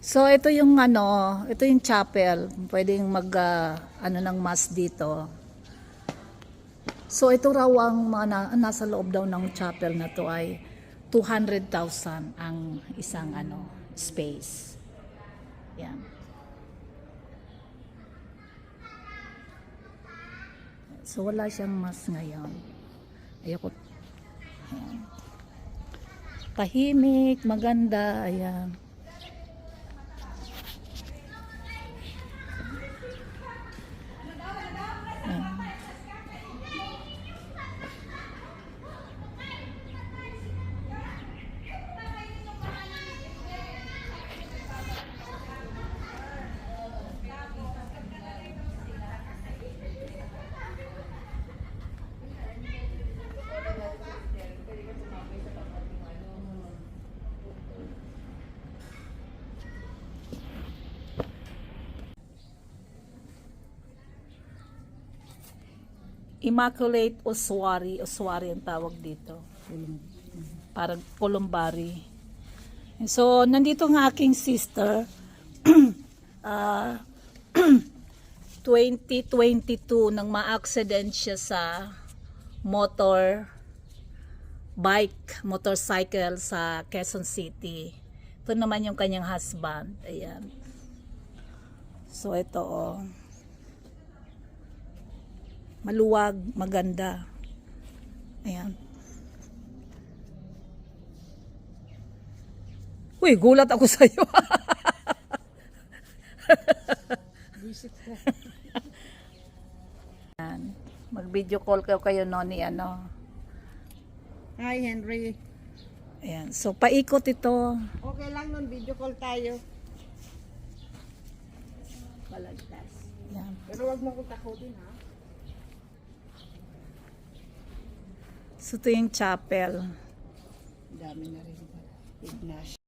So ito yung ano, ito yung chapel. Pwedeng mag ah, ano ng mass dito. So ito raw ang mga na- nasa loob daw ng chapel na to ay 200,000 ang isang ano space. Yan. So wala siyang mass ngayon. Ayoko. Ayan. Tahimik, maganda, ayan. Immaculate Oswari, Oswari ang tawag dito. Parang Columbari. So, nandito ng aking sister. Ah, 2022 nang ma-accident siya sa motor bike, motorcycle sa Quezon City. Ito naman yung kanyang husband. Ayan. So, ito oh. Maluwag, maganda. Ayan. Uy, gulat ako sa'yo. Ayan. Mag-video call kayo kayo no ni ano. Hi, Henry. Ayan. So, paikot ito. Okay lang nun, video call tayo. Balagtas. Ayan. Pero wag mo kong takutin, ha? So, ito yung chapel. Dami na rin. Ignacio.